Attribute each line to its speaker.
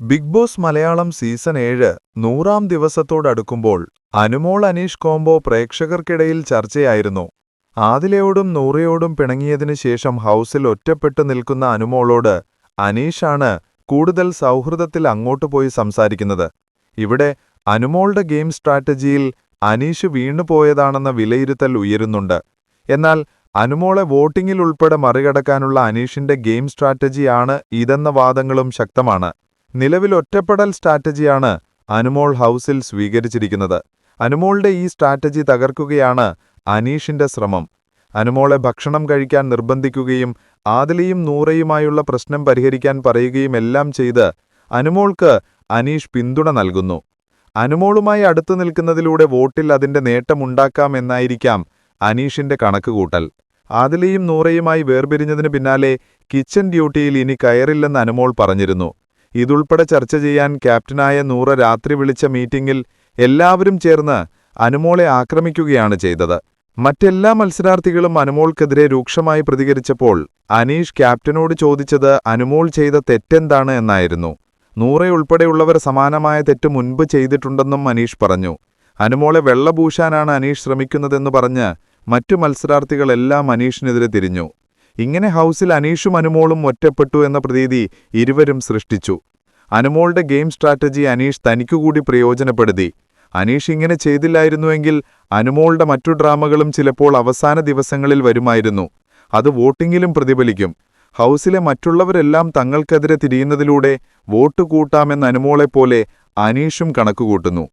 Speaker 1: Big boss Malayalam season ഏഴ് നൂറാം ദിവസത്തോടടുക്കുമ്പോൾ അനുമോൾ അനീഷ് കോംബോ പ്രേക്ഷകർക്കിടയിൽ ചർച്ചയായിരുന്നു. ആദിലയോടും നൂറയോടും പിണങ്ങിയതിനു ശേഷം ഹൗസിൽ ഒറ്റപ്പെട്ടു നിൽക്കുന്ന അനുമോളോട് അനീഷാണ് കൂടുതൽ സൗഹൃദത്തിൽ അങ്ങോട്ടു പോയി സംസാരിക്കുന്നത്. ഇവിടെ അനുമോളുടെ ഗെയിം സ്ട്രാറ്റജിയിൽ അനീഷ് വീണുപോയതാണെന്ന വിലയിരുത്തൽ ഉയരുന്നുണ്ട്. എന്നാൽ അനുമോളെ വോട്ടിംഗിൽ മറികടക്കാനുള്ള അനീഷിന്റെ ഗെയിം സ്ട്രാറ്റജിയാണ് ഇതെന്ന വാദങ്ങളും ശക്തമാണ്. നിലവിൽ ഒറ്റപ്പെടൽ സ്ട്രാറ്റജിയാണ് അനുമോൾ ഹൗസിൽ സ്വീകരിച്ചിരിക്കുന്നത്. അനുമോളുടെ ഈ സ്ട്രാറ്റജി തകർക്കുകയാണ് അനീഷിന്റെ ശ്രമം. അനുമോളെ ഭക്ഷണം കഴിക്കാൻ നിർബന്ധിക്കുകയും ആദിലയും നൂറയുമായുള്ള പ്രശ്നം പരിഹരിക്കാൻ പറയുകയും എല്ലാം ചെയ്ത് അനുമോൾക്ക് അനീഷ് പിന്തുണ നൽകുന്നു. അനുമോളുമായി അടുത്തു നിൽക്കുന്നതിലൂടെ വോട്ടിൽ അതിന്റെ നേട്ടമുണ്ടാക്കാമെന്നായിരിക്കാം അനീഷിന്റെ കണക്കുകൂട്ടൽ. ആദിലയും നൂറയുമായി വേർപിരിഞ്ഞതിനു പിന്നാലെ കിച്ചൺ ഡ്യൂട്ടിയിൽ ഇനി കയറില്ലെന്ന് അനുമോൾ പറഞ്ഞിരുന്നു. ഇതുൾപ്പെടെ ചർച്ച ചെയ്യാൻ ക്യാപ്റ്റനായ നൂറ രാത്രി വിളിച്ച മീറ്റിംഗിൽ എല്ലാവരും ചേർന്ന് അനുമോളെ ആക്രമിക്കുകയാണ് ചെയ്തത്. മറ്റെല്ലാ മത്സരാർത്ഥികളും അനുമോൾക്കെതിരെ രൂക്ഷമായി പ്രതികരിച്ചപ്പോൾ അനീഷ് ക്യാപ്റ്റനോട് ചോദിച്ചത് അനുമോൾ ചെയ്ത തെറ്റെന്താണ് എന്നായിരുന്നു. നൂറയുൾപ്പെടെയുള്ളവർ സമാനമായ തെറ്റ് മുൻപ് ചെയ്തിട്ടുണ്ടെന്നും അനീഷ് പറഞ്ഞു. അനുമോളെ വെള്ളപൂശാനാണ് അനീഷ് ശ്രമിക്കുന്നതെന്ന് പറഞ്ഞ് മറ്റു മത്സരാർത്ഥികളെല്ലാം അനീഷിനെതിരെ തിരിഞ്ഞു. ഇങ്ങനെ ഹൗസിൽ അനീഷും അനുമോളും ഒറ്റപ്പെട്ടു എന്ന പ്രതീതി ഇരുവരും സൃഷ്ടിച്ചു. അനുമോളുടെ ഗെയിം സ്ട്രാറ്റജി അനീഷ് തനിക്കുകൂടി പ്രയോജനപ്പെടുത്തി. അനീഷ് ഇങ്ങനെ ചെയ്തില്ലായിരുന്നുവെങ്കിൽ അനുമോളുടെ മറ്റു ഡ്രാമകളും ചിലപ്പോൾ അവസാന ദിവസങ്ങളിൽ വരുമായിരുന്നു. അത് വോട്ടിങ്ങിലും പ്രതിഫലിക്കും. ഹൗസിലെ മറ്റുള്ളവരെല്ലാം തങ്ങൾക്കെതിരെ തിരിയുന്നതിലൂടെ വോട്ട് കൂട്ടാമെന്ന് അനുമോളെപ്പോലെ അനീഷും കണക്കുകൂട്ടുന്നു.